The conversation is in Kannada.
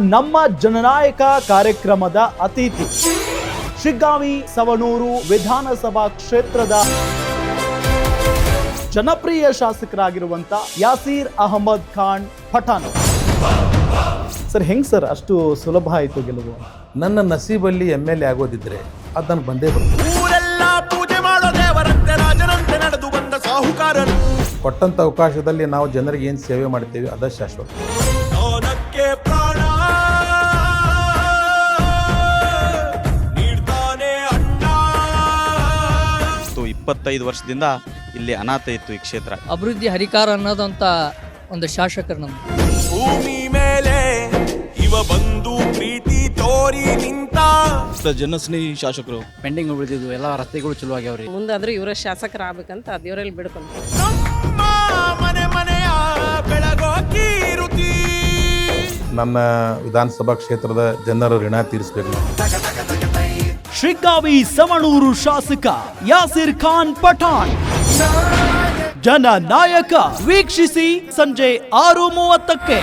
ನಮ್ಮ ಜನನಾಯಕ ಕಾರ್ಯಕ್ರಮದ ಅತಿಥಿ. ಶಿಗ್ಗಾವಿ ಸವಣೂರು ವಿಧಾನಸಭಾ ಕ್ಷೇತ್ರದ ಜನಪ್ರಿಯ ಶಾಸಕರಾಗಿರುವಂತ ಯಾಸೀರ್ ಅಹಮದ್ ಖಾನ್ ಪಠಾನ್. ಸರ್ ಹೆಂಗ್ ಸರ್ ಅಷ್ಟು ಸುಲಭ ಆಯಿತು ಗೆಲುವು? ನನ್ನ ನಸೀಬಲ್ಲಿ ಎಂ ಎಲ್ ಎ ಆಗೋದಿದ್ರೆ ಅದನ್ನು ನನಗೆ ಬಂದೇ ಬರ್ತದೆ. ಊರೆಲ್ಲ ಪೂಜೆ ಮಾಡೋ ದೇವರಂತೆ ರಾಜನಂತೆ ನಡೆದು ಬಂದ ಸಾಹುಕಾರನು ಕೊಟ್ಟಂಥ ಅವಕಾಶದಲ್ಲಿ ನಾವು ಜನರಿಗೆ ಏನು ಸೇವೆ ಮಾಡ್ತೀವಿ ಅದ ಶಾಶ್ವತ. ಇಪ್ಪತ್ತೈದು ವರ್ಷದಿಂದ ಇಲ್ಲಿ ಅನಾಥ ಇತ್ತು ಈ ಕ್ಷೇತ್ರ. ಅಭಿವೃದ್ಧಿ ಹರಿಕಾರ ಅನ್ನೋದಂತ ಒಂದು ಶಾಸಕರು ನಮ್ಮ ಭೂಮಿ ಮೇಲೆ ಇವ ಬಂದು ಪ್ರೀತಿ ತೋರಿ ನಿಂತ. ಜನಸ್ನೇಹಿ ಶಾಸಕರು. ಪೆಂಡಿಂಗ್ ಉಳಿದಿದ್ದು ಎಲ್ಲ ರಸ್ತೆಗಳು ಚಲೋ ಆಗ್ಯಾವ್ರಿ ಮುಂದಾದ್ರೂ ಇವರ ಶಾಸಕರಾಗಬೇಕಂತ ದೇವರಲ್ಲಿ ಬಿಡ್ಕೊಂಡು ನಮ್ಮ ಮನೆ ಮನೆಯ ಬೆಳಗೋ ಕೀರುತಿ. ನನ್ನ ವಿಧಾನಸಭಾ ಕ್ಷೇತ್ರದ ಜನರ ಋಣ ತೀರಿಸಬೇಕು. ಶಿಗ್ಗಾವಿ ಸವಣೂರು ಶಾಸಕ ಯಾಸಿರ್ ಖಾನ್ ಪಠಾಣ್. ಜನ ನಾಯಕ ವೀಕ್ಷಿಸಿ ಸಂಜೆ ಆರು ಮೂವತ್ತಕ್ಕೆ.